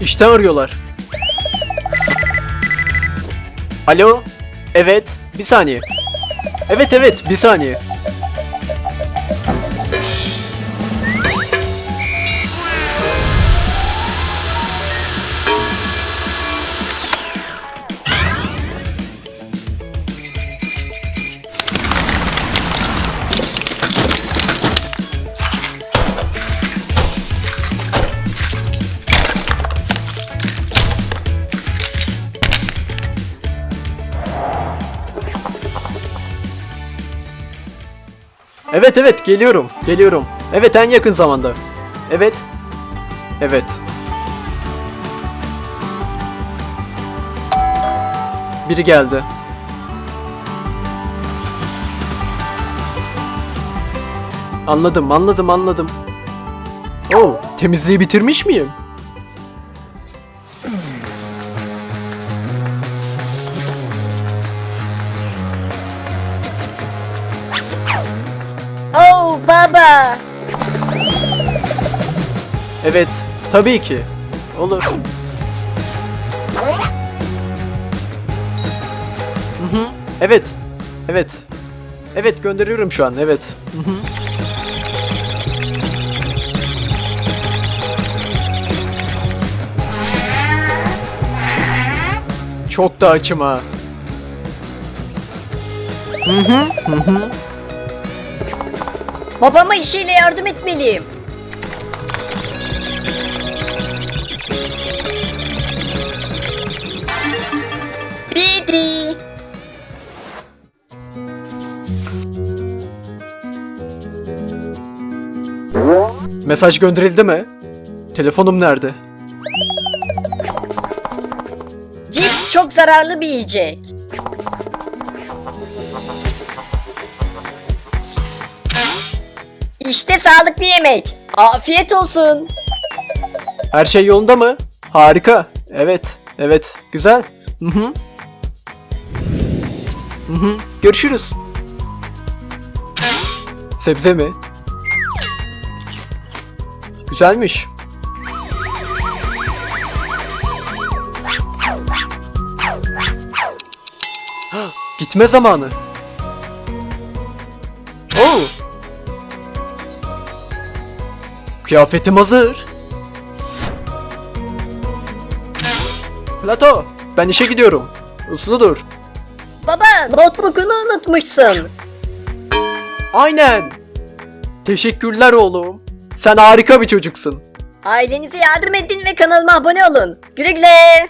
İşten arıyorlar. Alo? Evet, bir saniye. Evet evet, bir saniye. Evet evet, geliyorum. Geliyorum. Evet, en yakın zamanda. Evet. Evet. Biri geldi. Anladım, anladım, anladım. Oo, temizliği bitirmiş miyim? Baba. Evet, tabii ki. Olur. Evet. Evet. Evet gönderiyorum şu an. Evet. Çok da açım ha. Hı hı. Hı hı. Babama işiyle yardım etmeliyim. Bitti. Mesaj gönderildi mi? Telefonum nerede? Cips çok zararlı bir yiyecek. İşte sağlıklı yemek. Afiyet olsun. Her şey yolunda mı? Harika. Evet. Evet. Güzel. Hı hı. Hı hı. Görüşürüz. Sebze mi? Güzelmiş. Gitme zamanı. Oo. Kıyafetim hazır. Plato, ben işe gidiyorum. Uslu dur. Baba notebook'unu unutmuşsun. Aynen. Teşekkürler oğlum. Sen harika bir çocuksun. Ailenize yardım edin ve kanalıma abone olun. Güle güle.